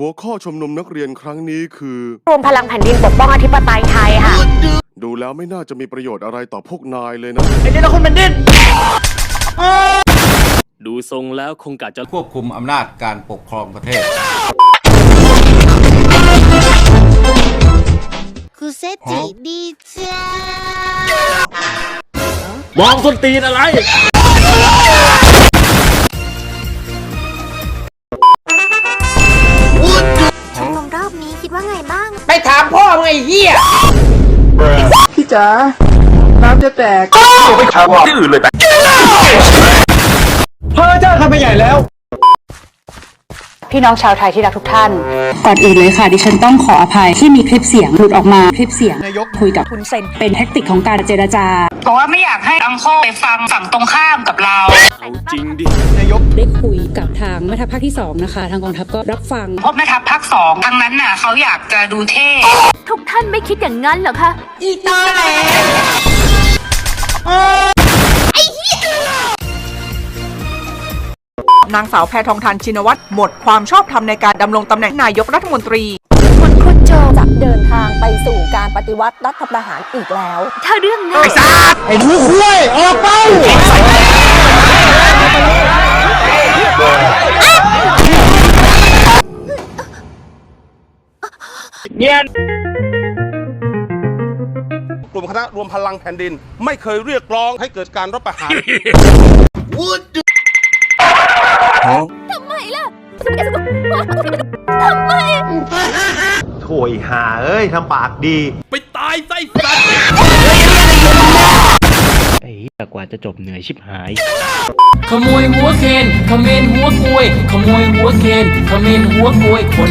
หัวข้อชมรมนักเรียนครั้งนี้คือ รวมพลังแผ่นดินปกป้องอธิปไตยไทยค่ะ ดูแล้วไม่น่าจะมีประโยชน์อะไรต่อพวกนายเลยนะ ไอ้นี่นะคุณแผ่นดิน ดูทรงแล้วคงกะจะควบคุมอำนาจการปกครองประเทศคุเซจิดีจ้ามองส้นตีนอะไร ไงบ้างไปถามพ่อมึงไอ้เหี้ยพี่จ๋าน้ำจะแตกพี่น้องชาวไทยที่รักทุกท่าน ก่อนอื่นเลยค่ะ ดิฉันต้องขออภัยที่มีคลิปเสียงหลุดออกมาคลิปเสียงนายกคุยกับคุณเซนเป็นแท็กติกของการเจรจาบอกว่าไม่อยากให้อังโคไปฟังฝั่งตรงข้ามกับเรา เอาจริงดินายกได้คุยกับทางแม่ทัพภาคที่ 2 นะคะ ทางกองทัพก็รับฟัง พบแม่ทัพภาคสองทางนั้นน่ะเขาอยากจะดูเท่ ทุกท่านไม่คิดอย่างนั้นเหรอคะนางสาวแพทองทานชินวัตรหมดความชอบธรรมในการดำรงตำแหน่งนายกรัฐมนตรีคุณคุณโจจะเดินทางไปสู่การปฏิวัติรัฐประหารอีกแล้ว ถ้าเรื่องนั้นไอ้หูคุ้ยออกไป กลุ่มคณะรวมพลังแผ่นดิน ไม่เคยเรียกร้องให้เกิดการรัฐประหารโถยหาเอ้ยทำปากดี ไปตายไส้สัตว์ไอ้เหี้ยกว่าจะจบเหนื่อยชิบหาย ขโมยหัวเคนขเมนหัวกลวย ขโมยหัวเคนขเมนหัวกลวยคน